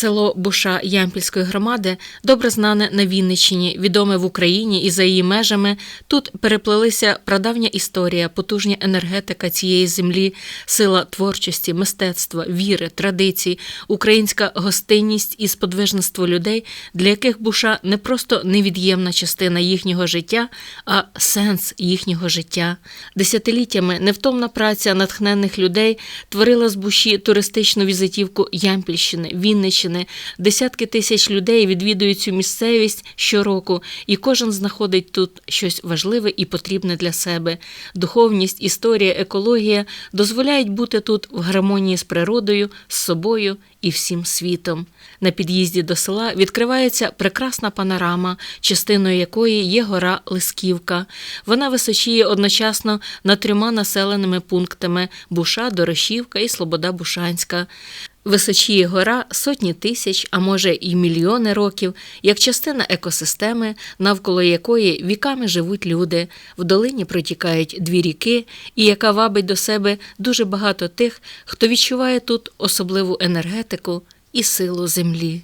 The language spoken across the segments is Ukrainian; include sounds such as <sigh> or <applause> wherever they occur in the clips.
Село Буша Ямпільської громади добре знане на Вінниччині, відоме в Україні і за її межами. Тут переплелися прадавня історія, потужня енергетика цієї землі, сила творчості, мистецтва, віри, традицій, українська гостинність і сподвижництво людей, для яких Буша не просто невід'ємна частина їхнього життя, а сенс їхнього життя. Десятиліттями невтомна праця натхненних людей творила з Буші туристичну візитівку Ямпільщини, Вінниччини. Десятки тисяч людей відвідують цю місцевість щороку, і кожен знаходить тут щось важливе і потрібне для себе. Духовність, історія, екологія дозволяють бути тут в гармонії з природою, з собою і всім світом. На під'їзді до села відкривається прекрасна панорама, частиною якої є гора Лисківка. Вона височіє одночасно над трьома населеними пунктами Буша, Дорошівка і Слобода Бушанська. Височіє гора сотні тисяч, а може і мільйони років, як частина екосистеми, навколо якої віками живуть люди. В долині протікають дві ріки, і яка вабить до себе дуже багато тих, хто відчуває тут особливу енергетику і силу землі.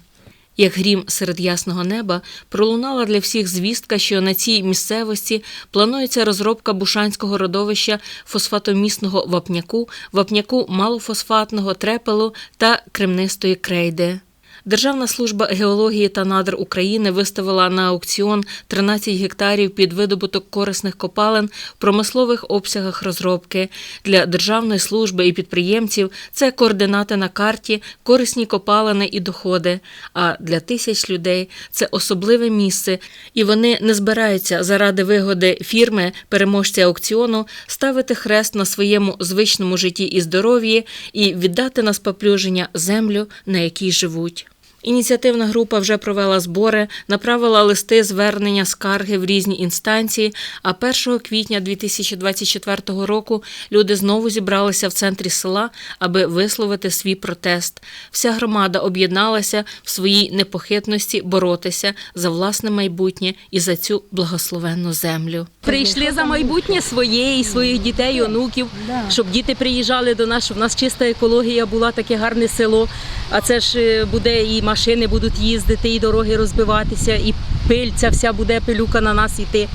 Як грім серед ясного неба пролунала для всіх звістка, що на цій місцевості планується розробка бушанського родовища фосфатомісного вапняку, вапняку малофосфатного трепелу та кремнистої крейди. Державна служба геології та надр України виставила на аукціон 13 гектарів під видобуток корисних копалин в промислових обсягах розробки. Для державної служби і підприємців це координати на карті, корисні копалини і доходи. А для тисяч людей це особливе місце, і вони не збираються заради вигоди фірми, переможця аукціону, ставити хрест на своєму звичному житті і здоров'ї і віддати на споплюження землю, на якій живуть. Ініціативна група вже провела збори, направила листи звернення скарги в різні інстанції. А 1 квітня 2024 року люди знову зібралися в центрі села, аби висловити свій протест. Вся громада об'єдналася в своїй непохитності боротися за власне майбутнє і за цю благословенну землю. Прийшли за майбутнє своє і своїх дітей, онуків, щоб діти приїжджали до нас, щоб в нас чиста екологія була, таке гарне село. А це ж е, буде і машини будуть їздити, і дороги розбиватися, і пиль ця вся буде пилюка на нас йти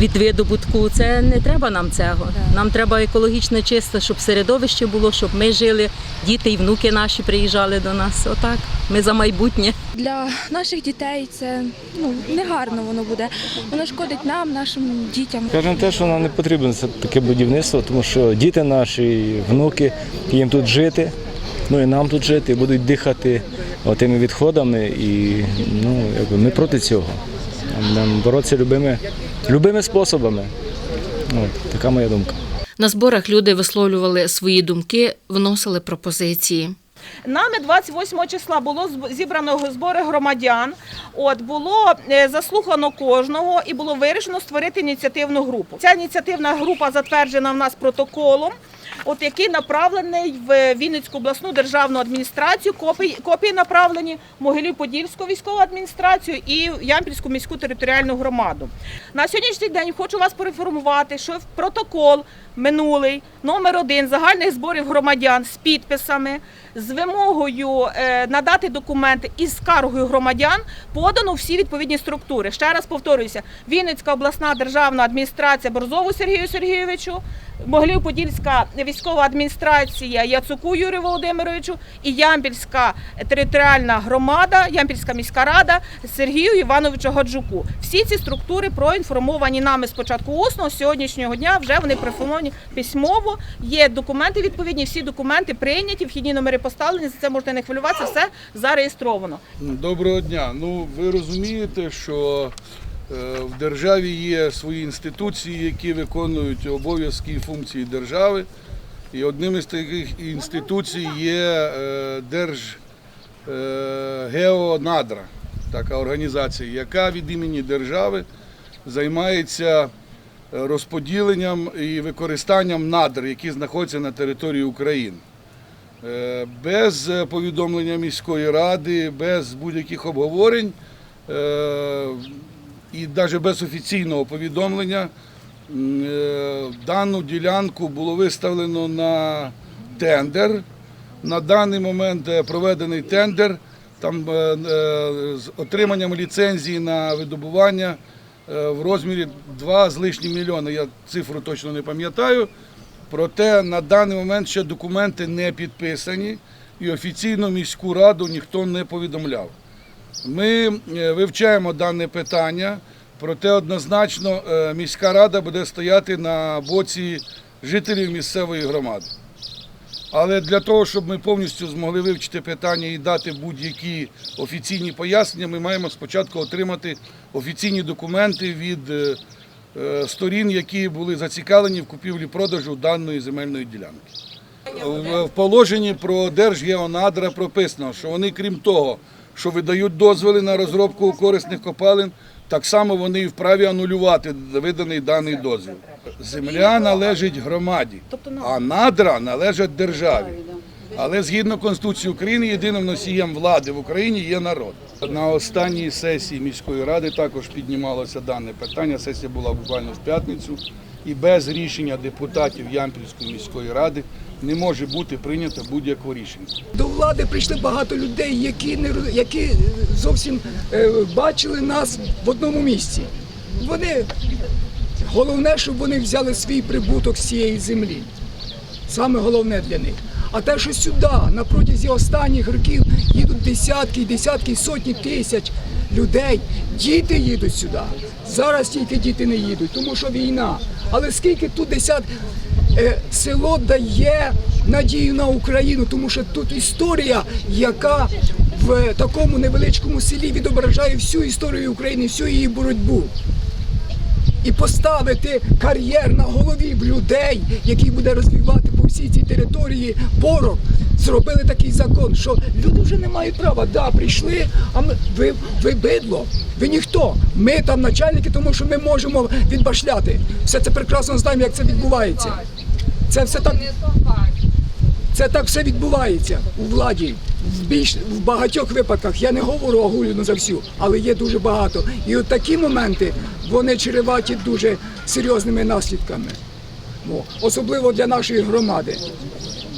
від видобутку. Це не треба нам цього. Нам треба екологічно чисто, щоб середовище було, щоб ми жили, діти і внуки наші приїжджали до нас. Отак. Ми за майбутнє. Для наших дітей це ну негарно воно буде. Воно шкодить нам, нашим дітям. Кажемо те, що нам не потрібно це таке будівництво, тому що діти наші, внуки, їм тут жити, ну і нам тут жити, будуть дихати тими відходами. І ну, якби ми проти цього. Нам, нам боротися любими, любими способами. От, така моя думка. На зборах люди висловлювали свої думки, вносили пропозиції. Нами 28 числа було зібрано збори громадян. От було е, заслухано кожного і було вирішено створити ініціативну групу. Ця ініціативна група затверджена в нас протоколом. От який направлений в Вінницьку обласну державну адміністрацію, копії, копії направлені в Могилів-Подільську військову адміністрацію і Ямпільську міську територіальну громаду. На сьогоднішній день хочу вас поінформувати, що в протокол минулий номер один загальних зборів громадян з підписами, з вимогою е, надати документи із скаргою громадян подано всі відповідні структури. Ще раз повторююся: Вінницька обласна державна адміністрація Борзову Сергію Сергійовичу, Могилів-Подільська військова адміністрація Яцуку Юрію Володимировичу і Ямпільська територіальна громада, Ямпільська міська рада Сергію Івановичу Гаджуку. Всі ці структури проінформовані нами спочатку усно, з сьогоднішнього дня вже вони проінформовані письмово. Є документи відповідні, всі документи прийняті, вхідні номери поставлені. За це можете не хвилюватися, все зареєстровано. Доброго дня. Ну ви розумієте, що в державі є свої інституції, які виконують обов'язки і функції держави. І одним із таких інституцій є е, Держгеонадра, така організація, яка від імені держави займається е, розподіленням і використанням надр, які знаходяться на території України. Е, Без е, повідомлення міської ради, без будь-яких обговорень е, і навіть без офіційного повідомлення е, дану ділянку було виставлено на тендер. На даний момент е, проведений тендер там, е, з отриманням ліцензії на видобування в розмірі 2 з лишнім мільйони. Я цифру точно не пам'ятаю. Проте на даний момент ще документи не підписані і офіційно міську раду ніхто не повідомляв. Ми е, вивчаємо дане питання, проте однозначно е, міська рада буде стояти на боці жителів місцевої громади. Але для того, щоб ми повністю змогли вивчити питання і дати будь-які офіційні пояснення, ми маємо спочатку отримати офіційні документи від е, сторін, які були зацікавлені в купівлі-продажу даної земельної ділянки. В положенні про Держгеонадра прописано, що вони, крім того, що видають дозволи на розробку корисних копалин, так само вони і вправі анулювати виданий даний дозвіл. Земля належить громаді, а надра належать державі. Але згідно Конституції України, єдиним носієм влади в Україні є народ. На останній сесії міської ради також піднімалося дане питання. Сесія була буквально в п'ятницю, і без рішення депутатів Ямпільської міської ради не може бути прийнято будь-якого рішення. До влади прийшли багато людей, які не які зовсім е, бачили нас в одному місці. Вони головне, щоб вони взяли свій прибуток з цієї землі. Саме головне для них. А те, що сюди на протязі останніх років їдуть десятки, десятки, сотні тисяч людей, діти їдуть сюди. Зараз тільки діти не їдуть, тому що війна. Але скільки тут десят село дає надію на Україну, тому що тут історія, яка в такому невеличкому селі відображає всю історію України, всю її боротьбу і поставити кар'єр на голові в людей, який буде розвивати по всій цій території порох. Зробили такий закон, що люди вже не мають права. Да, прийшли, а ми ви, ви бидло, ви ніхто. Ми там начальники, тому що ми можемо відбашляти. Все це прекрасно знаємо, як це відбувається. Це все так. Це так все відбувається у владі. В більш в багатьох випадках я не говорю огульно за всю, але є дуже багато. І от такі моменти вони чреваті дуже серйозними наслідками. Особливо для нашої громади.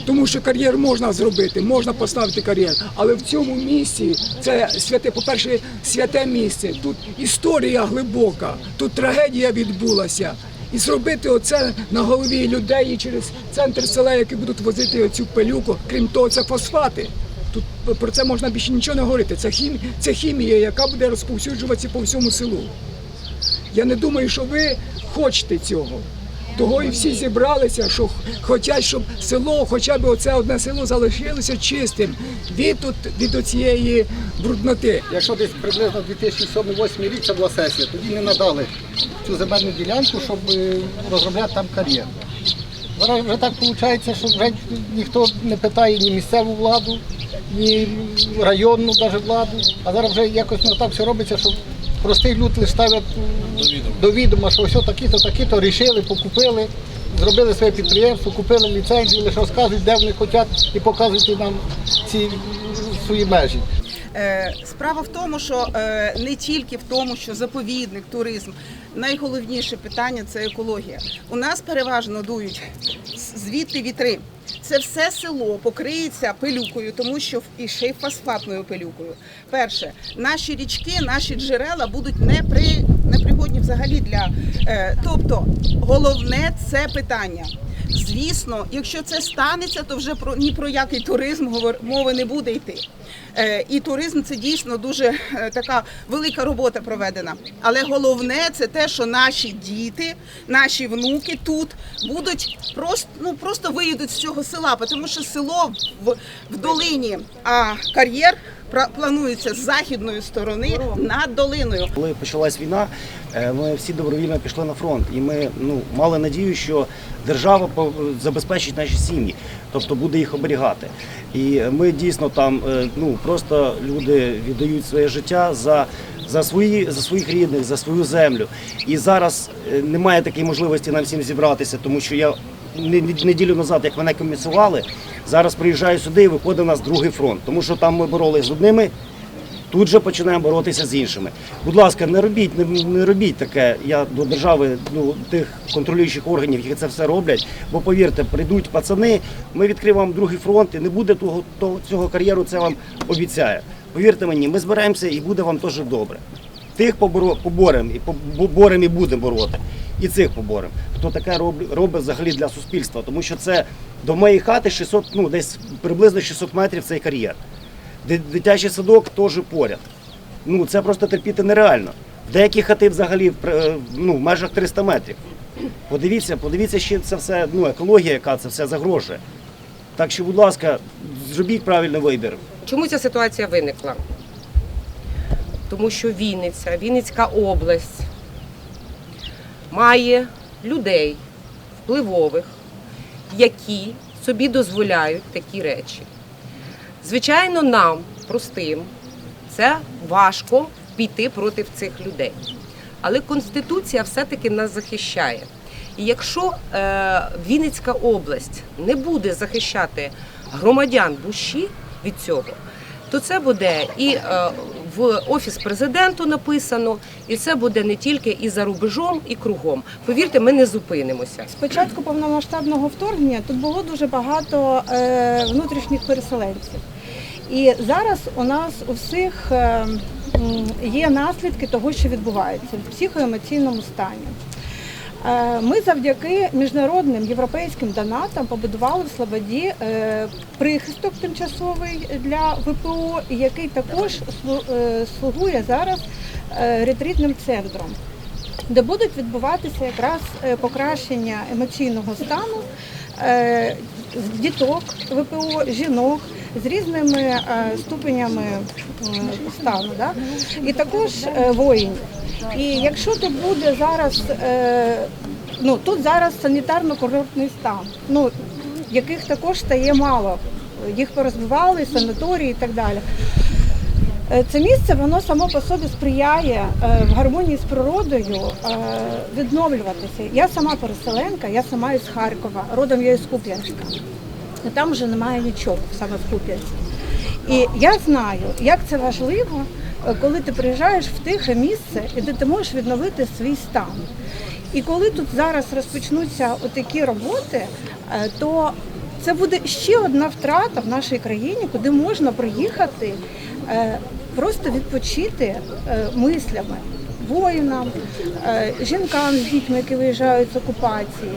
Тому що кар'єр можна зробити, можна поставити кар'єр, але в цьому місці це святе, по-перше, святе місце. Тут історія глибока, тут трагедія відбулася. І зробити оце на голові людей і через центр села, які будуть возити оцю пилюку, крім того, це фосфати. Тут про це можна більше нічого не говорити. Це хімія, це хімія, яка буде розповсюджуватися по всьому селу. Я не думаю, що ви хочете цього. Того і всі зібралися, що хочуть, щоб село, хоча б оце одне село залишилося чистим від, от, від оцієї брудноти. Якщо десь приблизно 2007-2008 рік це була сесія, тоді не надали цю земельну ділянку, щоб е, розробляти там кар'єр. Зараз вже так виходить, що вже ніхто не питає ні місцеву владу, ні районну навіть владу. А зараз вже якось ну, так все робиться, що простий люд лише ставлять м, до відома, що ось такі-то, такі-то рішили, покупили, зробили своє підприємство, купили ліцензію, лише розказують, де вони хочуть і показують нам ці свої межі. Е, Справа в тому, що е, не тільки в тому, що заповідник, туризм, найголовніше питання це екологія. У нас переважно дують звідти вітри. Це все село покриється пилюкою, тому що і ще й фосфатною пилюкою. Перше, наші річки, наші джерела будуть непри, непригодні взагалі для. Е, тобто, головне це питання. Звісно, якщо це станеться, то вже про ні про який туризм мови не буде йти. Е, І туризм це дійсно дуже е, така велика робота проведена. Але головне це те, що наші діти, наші внуки тут будуть просто ну просто виїдуть з цього села, тому що село в, в долині, а кар'єр планується з західної сторони над долиною. Коли почалась війна, е, ми всі добровільно пішли на фронт, і ми ну мали надію, що держава забезпечить наші сім'ї, тобто буде їх оберігати. І ми дійсно там е, ну просто люди віддають своє життя за. За свої за своїх рідних, за свою землю. І зараз е, немає такої можливості нам всім зібратися, тому що я не- не- неділю назад, як мене комісували, зараз приїжджаю сюди і виходить у нас другий фронт. Тому що там ми боролися з одними, Тут же починаємо боротися з іншими. Будь ласка, не робіть, не, не робіть таке. Я до держави, ну тих контролюючих органів, які це все роблять. Бо повірте, прийдуть пацани, ми відкриємо другий фронт, і не буде того, того цього кар'єру. Це вам обіцяє. Повірте мені, ми збираємося і буде вам теж добре. Тих поборемо і поборемо і будемо бороти. І цих поборемо. Хто таке робить, взагалі для суспільства, тому що це до моєї хати 600, ну десь приблизно 600 метрів цей кар'єр. Дитячий садок теж поряд. Ну це просто терпіти нереально. Деякі хати взагалі в ну, в межах 300 метрів. Подивіться, подивіться, ще це все, ну, екологія, яка це все загрожує. Так що, будь ласка, зробіть правильний вибір. Чому ця ситуація виникла? Тому що Вінниця, Вінницька область має людей впливових, які собі дозволяють такі речі. Звичайно, нам, простим, це важко піти проти цих людей. Але Конституція все-таки нас захищає. І якщо е, Вінницька область не буде захищати громадян Буші від цього, то це буде і е, в офіс президенту написано, і це буде не тільки і за рубежом, і кругом. Повірте, ми не зупинимося. Спочатку повномасштабного вторгнення тут було дуже багато е, внутрішніх переселенців. І зараз у нас у всіх е, є наслідки того, що відбувається в психоемоційному стані. Е, Ми завдяки міжнародним європейським донатам побудували в Слободі е, прихисток тимчасовий для ВПО, який також е, слугує зараз ретритним центром де будуть відбуватися якраз покращення емоційного стану діток ВПО, жінок з різними ступенями стану, да? і також воїнів. І якщо тут буде зараз, е, ну тут зараз санітарно-курортний стан, ну яких також стає мало. Їх порозбивали, санаторії і так далі. Е, Це місце воно само по собі сприяє е, в гармонії з природою відновлюватися. Я сама переселенка, я сама із Харкова, родом я із Куп'янська. І Там вже немає нічого саме в Куп'янську. І я знаю, як це важливо, коли ти приїжджаєш в тихе місце і де ти можеш відновити свій стан. І коли тут зараз розпочнуться отакі роботи, е, то це буде ще одна втрата в нашій країні, куди можна приїхати е, просто відпочити е, мислями. Воїнам, е, жінкам з дітьми, які виїжджають з окупації,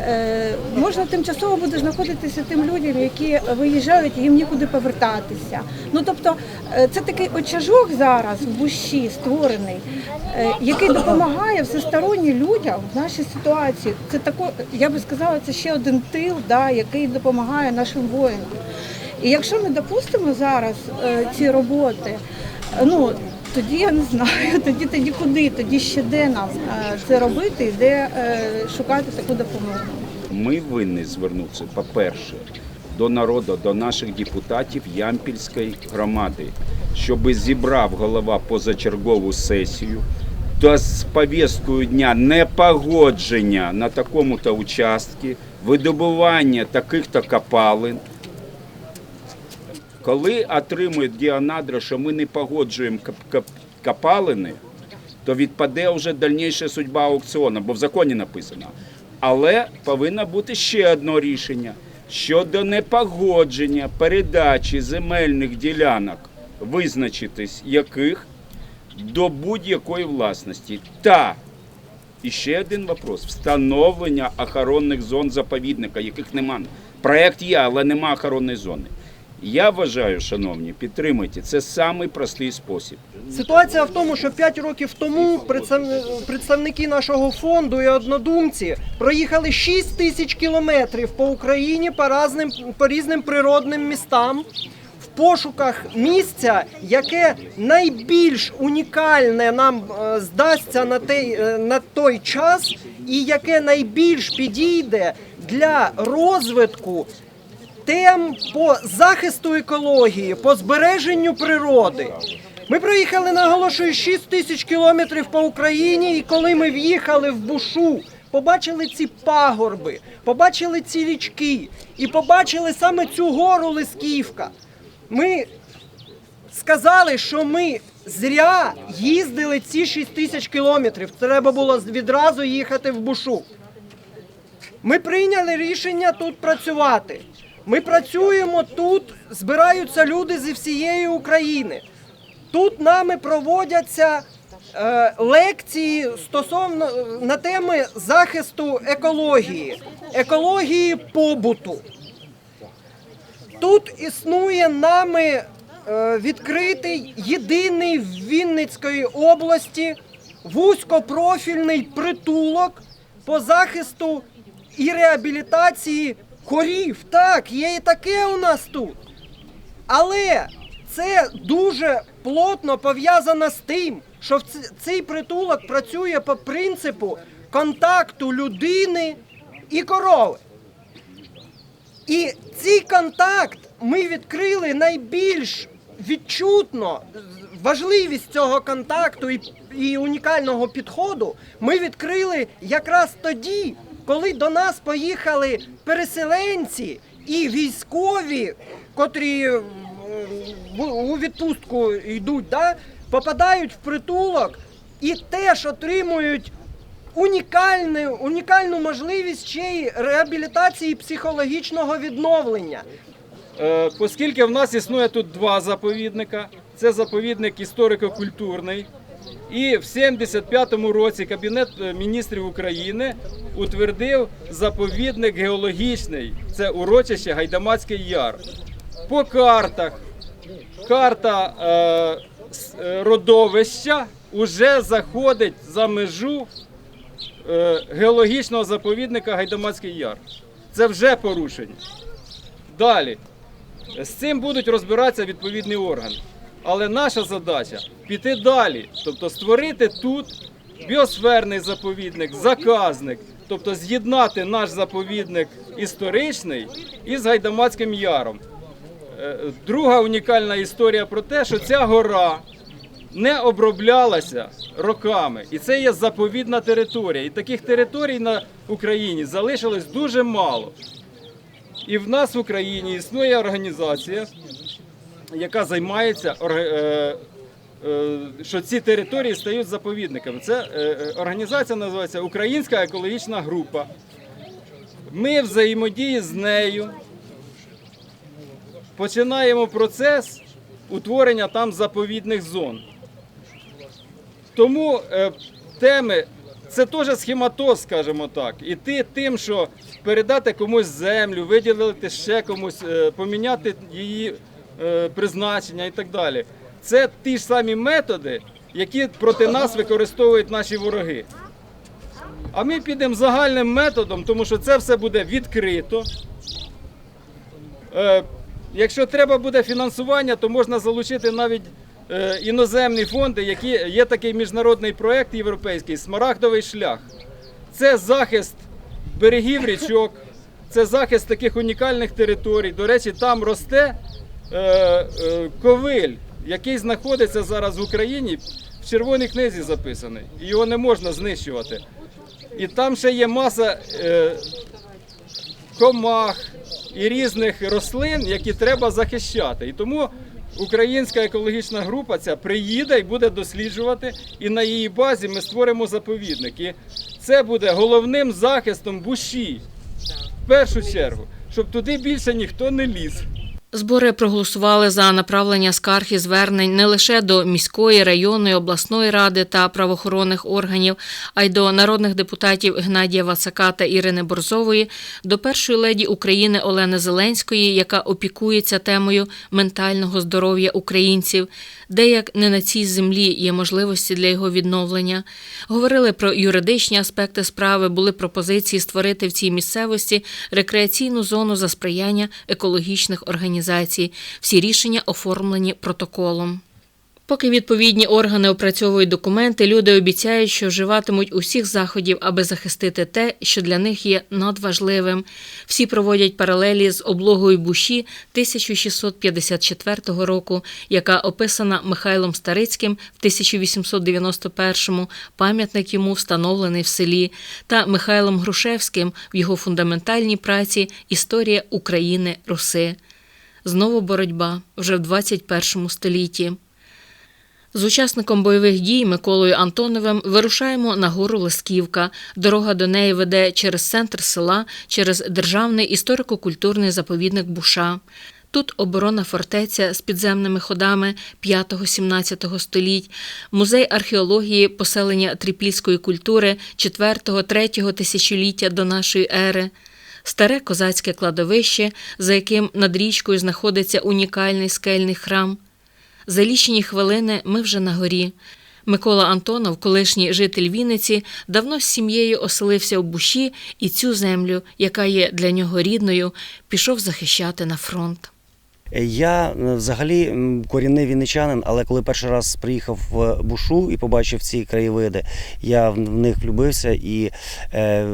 Е, можна тимчасово буде знаходитися тим людям, які виїжджають, і їм нікуди повертатися. Ну тобто е, це такий очажок зараз в буші створений, який допомагає всесторонньо людям в нашій ситуації. Це тако, я би сказала, це ще один тил, да, який допомагає нашим воїнам. І якщо ми допустимо зараз е, ці роботи, ну тоді я не знаю, <laughs> тоді тоді куди, тоді ще де нам е, це робити і де е, шукати таку допомогу. Ми винні звернутися, по-перше, до народу, до наших депутатів Ямпільської громади, щоб зібрав голова позачергову сесію та з повісткою дня непогодження на такому-то участку, видобування таких-то копалин. Коли отримують Діанадра, що ми не погоджуємо кап- кап- копалини, то відпаде вже дальніша судьба аукціону, бо в законі написано. Але повинно бути ще одне рішення щодо непогодження передачі земельних ділянок, визначитись яких до будь-якої власності. Та і ще один вопрос: встановлення охоронних зон заповідника, яких нема. Проект є, але нема охоронної зони. Я вважаю, шановні, підтримайте, це самий простий спосіб. Ситуація в тому, що 5 років тому представ- представники нашого фонду і однодумці проїхали 6 тисяч кілометрів по Україні по разним по різним природним містам в пошуках місця, яке найбільш унікальне нам е, здасться на той, е, на той час, і яке найбільш підійде для розвитку тем по захисту екології, по збереженню природи. Ми проїхали, наголошую, 6 тисяч кілометрів по Україні, і коли ми в'їхали в бушу, побачили ці пагорби, побачили ці річки і побачили саме цю гору Лисківка. Ми сказали, що ми зря їздили ці 6 тисяч кілометрів. Треба було відразу їхати в бушу. Ми прийняли рішення тут працювати. Ми працюємо тут, збираються люди зі всієї України. Тут нами проводяться е, лекції стосовно на теми захисту екології, екології побуту. Тут існує нами е, відкритий єдиний в Вінницької області вузькопрофільний притулок по захисту і реабілітації корів. Так, є і таке у нас тут. Але це дуже плотно пов'язано з тим, що цей притулок працює по принципу контакту людини і корови. І цей контакт ми відкрили найбільш відчутно. Важливість цього контакту і, і унікального підходу ми відкрили якраз тоді, коли до нас поїхали переселенці і військові, котрі е, у відпустку йдуть, да, попадають в притулок і теж отримують унікальну, унікальну можливість ще й реабілітації психологічного відновлення. Е, Оскільки в нас існує тут два заповідника, це заповідник історико-культурний. І в 75-му році Кабінет е, міністрів України утвердив заповідник геологічний. Це урочище Гайдамацький Яр. По картах карта е, е, родовища вже заходить за межу е, геологічного заповідника Гайдамацький Яр. Це вже порушення. Далі. З цим будуть розбиратися відповідні органи. Але наша задача піти далі, тобто створити тут біосферний заповідник, заказник, тобто з'єднати наш заповідник історичний із Гайдамацьким яром. Е, Друга унікальна історія про те, що ця гора не оброблялася роками. І це є заповідна територія. І таких територій на Україні залишилось дуже мало. І в нас в Україні існує організація, яка займається, е, е, що ці території стають заповідниками. Це е, організація називається Українська екологічна група. Ми взаємодії з нею починаємо процес утворення там заповідних зон. Тому теми це теж схематоз, скажімо так. Іти тим, що передати комусь землю, виділити ще комусь, поміняти її призначення і так далі. Це ті ж самі методи, які проти нас використовують наші вороги. А ми підемо загальним методом, тому що це все буде відкрито. Е, Якщо треба буде фінансування, то можна залучити навіть е, іноземні фонди, які є такий міжнародний проект європейський Смарагдовий шлях. Це захист берегів річок, це захист таких унікальних територій. До речі, там росте е, е, ковиль, який знаходиться зараз в Україні, в червоній книзі записаний. І його не можна знищувати. І там ще є маса е, комах і різних рослин, які треба захищати. І тому українська екологічна група ця приїде і буде досліджувати. І на її базі ми створимо заповідник. І це буде головним захистом буші. В першу чергу, щоб туди більше ніхто не ліз. Збори проголосували за направлення скарг і звернень не лише до міської, районної, обласної ради та правоохоронних органів, а й до народних депутатів Гнадія Вацака та Ірини Борзової, до першої леді України Олени Зеленської, яка опікується темою ментального здоров'я українців, де як не на цій землі є можливості для його відновлення. Говорили про юридичні аспекти справи, були пропозиції створити в цій місцевості рекреаційну зону за сприяння екологічних організацій. Всі рішення оформлені протоколом. Поки відповідні органи опрацьовують документи, люди обіцяють, що вживатимуть усіх заходів, аби захистити те, що для них є надважливим. Всі проводять паралелі з облогою Буші 1654 року, яка описана Михайлом Старицьким в 1891-му, пам'ятник йому встановлений в селі, та Михайлом Грушевським в його фундаментальній праці Історія України Руси. Знову боротьба вже в 21 столітті. З учасником бойових дій Миколою Антоновим вирушаємо на гору Лисківка. Дорога до неї веде через центр села, через державний історико-культурний заповідник Буша. Тут оборона фортеця з підземними ходами 5-17 століть, музей археології поселення трипільської культури 4-3 тисячоліття до нашої ери, старе козацьке кладовище, за яким над річкою знаходиться унікальний скельний храм. За лічені хвилини ми вже на горі. Микола Антонов, колишній житель Вінниці, давно з сім'єю оселився в Буші і цю землю, яка є для нього рідною, пішов захищати на фронт. Я е, взагалі корінний вінничанин, але коли перший раз приїхав в Бушу і побачив ці краєвиди, я в них влюбився і е,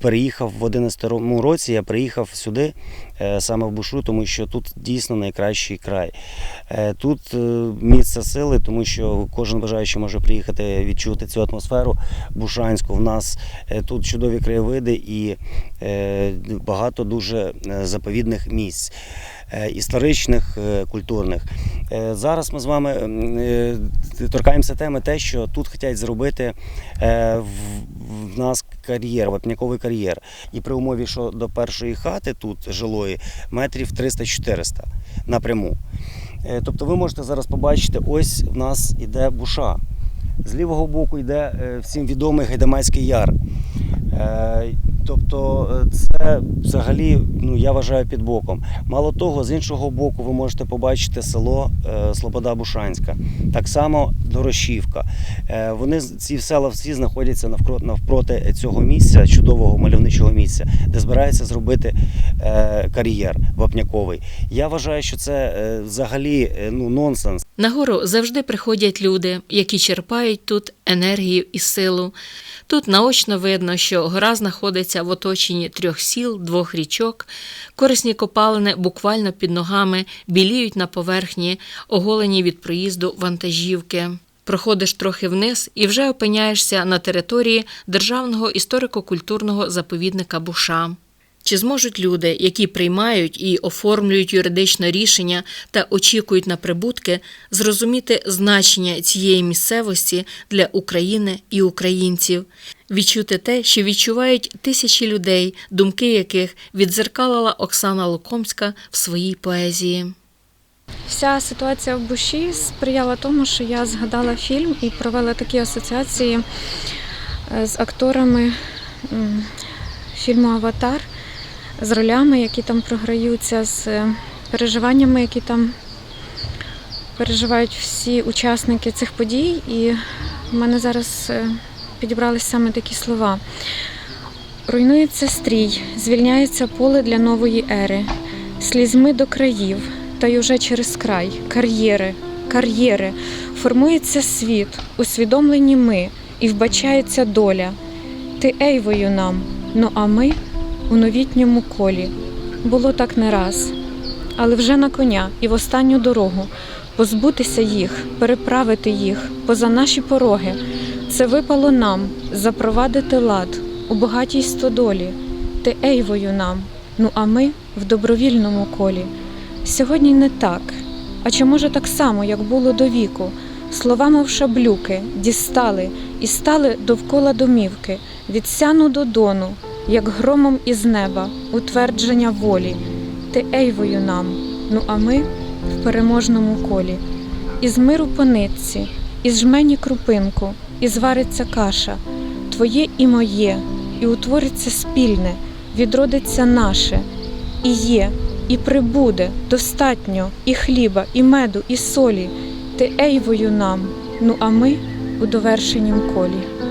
переїхав в 11 році. Я приїхав сюди е, саме в Бушу, тому що тут дійсно найкращий край. Е, тут е, місце сили, тому що кожен бажаючий може приїхати відчути цю атмосферу бушанську. В нас е, тут чудові краєвиди і е, багато дуже е, заповідних місць е, історичних, е, культурних. Е, Зараз ми з вами е, торкаємося теми те, що тут хочуть зробити е, в- нас кар'єр, вапняковий кар'єр. І при умові, що до першої хати тут жилої метрів 300-400 напряму. Е, Тобто ви можете зараз побачити, ось в нас іде буша. З лівого боку йде е, всім відомий Гайдамацький яр. Тобто це взагалі ну, я вважаю під боком. Мало того, з іншого боку, ви можете побачити село е, Слобода Бушанська, так само Дорошівка. Е, Вони ці села всі знаходяться навпроти цього місця, чудового мальовничого місця, де збираються зробити кар'єр вапняковий. Я вважаю, що це взагалі ну, нонсенс. Нагору завжди приходять люди, які черпають тут енергію і силу. Тут наочно видно, що гора знаходиться в оточенні трьох сіл, двох річок. Корисні копалини буквально під ногами біліють на поверхні, оголені від проїзду вантажівки. Проходиш трохи вниз і вже опиняєшся на території Державного історико-культурного заповідника Буша. Чи зможуть люди, які приймають і оформлюють юридичне рішення та очікують на прибутки, зрозуміти значення цієї місцевості для України і українців, відчути те, що відчувають тисячі людей, думки яких відзеркалила Оксана Лукомська в своїй поезії? Вся ситуація в Буші сприяла тому, що я згадала фільм і провела такі асоціації е, з акторами фільму Аватар, з ролями, які там програються, з переживаннями, які там переживають всі учасники цих подій. І в мене зараз е, підібрались саме такі слова. Руйнується стрій, звільняється поле для нової ери, слізьми до країв, та й уже через край, кар'єри, кар'єри, формується світ, усвідомлені ми, і вбачається доля. Ти ейвою нам, ну а ми у новітньому колі. Було так не раз, але вже на коня і в останню дорогу позбутися їх, переправити їх поза наші пороги. Це випало нам запровадити лад у багатій стодолі. Ти ейвою нам, ну а ми в добровільному колі. Сьогодні не так, а чи може так само, як було до віку, слова, мов шаблюки, дістали і стали довкола домівки, від сяну до дону, як громом із неба, утвердження волі. Ти ейвою нам, ну а ми в переможному колі. Із миру по нитці, із жмені крупинку, і звариться каша, твоє і моє, і утвориться спільне, відродиться наше, і є, і прибуде достатньо і хліба, і меду, і солі. Ти ейвою нам, ну а ми у довершенім колі.